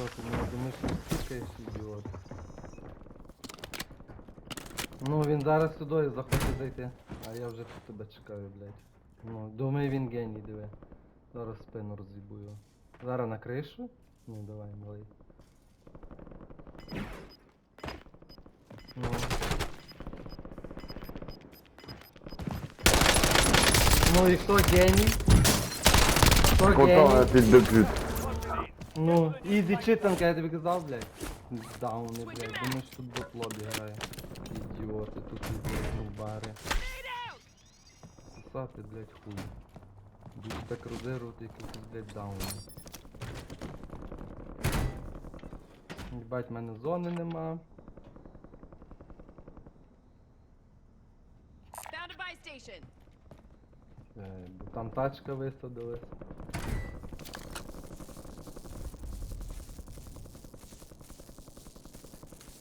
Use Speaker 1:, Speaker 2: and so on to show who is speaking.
Speaker 1: Що ти мене думаєш, стікаєш, ідіот? Ну він зараз сюди захоче зайти, а я вже тут тебе чекаю, блядь. Ну, думаю він геній, диви. Зараз спину роз'їбую. Зараз на кришу? Ну давай, малий. Ну. Ну і хто геній? Хто геній?
Speaker 2: під.
Speaker 1: Ну, ізі читанка, я тобі казав, блядь. Дауни, блядь, думаєш, тут бот лобі грає. Ідіоти, тут блядь, ну бари. Сосати, блядь, хуй. Будуть так розігрувати якихось, блядь, дауни. Їбать, в мене зони нема. Е, бо Там тачка висадилась.